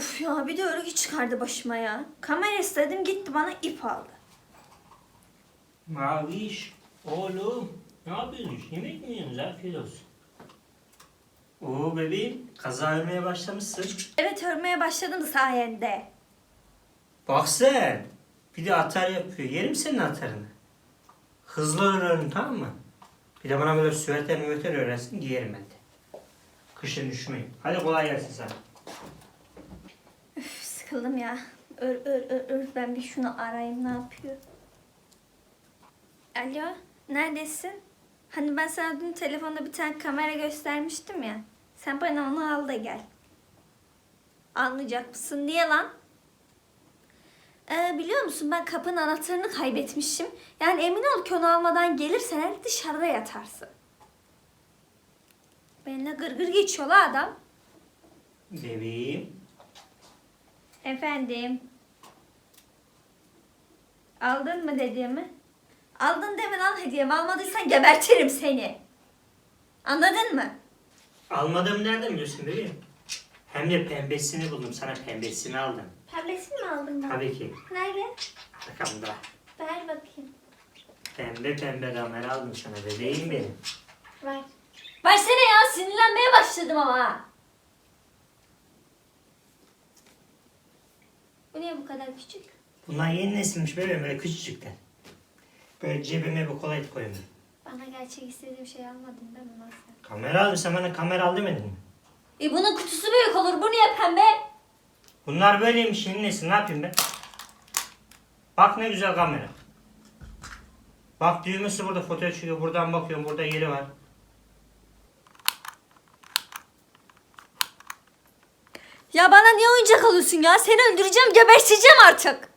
Uf ya bir de örgü çıkardı başıma ya. Kamera istedim gitti bana ip aldı. Maviş, oğlum ne yapıyorsunuz? Yemek mi yiyorsunuz? Afiyet olsun. Oo bebeğim, kaza örmeye başlamışsın. Evet örmeye başladım sayende. Bak sen, bir de atar yapıyor. Yerim senin atarını. Hızlı öğrenin tamam mı? Bir de bana böyle süveter müveter öğrensin giyerim ben de. Kışın üşümeyin. Hadi kolay gelsin sana. Sıkıldım ya. Ör ör ör ör ben bir şunu arayayım ne yapıyor. Alo neredesin? Hani ben sana dün telefonda bir tane kamera göstermiştim ya. Sen bana onu al da gel. Anlayacak mısın? Niye lan? Ee, biliyor musun ben kapının anahtarını kaybetmişim. Yani emin ol ki onu almadan gelirsen eğer dışarıda yatarsın. Benimle gırgır geçiyor la adam. Bebeğim. Efendim. Aldın mı dediğimi? Aldın deme lan hediyemi. Almadıysan gebertirim seni. Anladın mı? Almadığımı nereden biliyorsun bebeğim? Hem de pembesini buldum. Sana pembesini aldım. Pembesini mi aldın bana? Tabii ki. Nerede? Bakalım da. Ver bakayım. Pembe pembe kamera aldım sana bebeğim benim. Ver. Versene ya sinirlenmeye başladım ama. Bu niye bu kadar küçük? Bunlar yeni nesilmiş bebeğim böyle küçücükler. Böyle cebime bir kolay koyuyorum. Bana gerçek istediğim şey almadın değil mi lan sen? Kamera aldım sen bana kamera al demedin mi? E bunun kutusu büyük olur. Bu niye pembe? Bunlar böyleymiş yeni nesil ne yapayım ben? Bak ne güzel kamera. Bak düğmesi burada fotoğraf çıkıyor. Buradan bakıyorum burada yeri var. Ya bana niye oyuncak alıyorsun ya? Seni öldüreceğim, geberteceğim artık.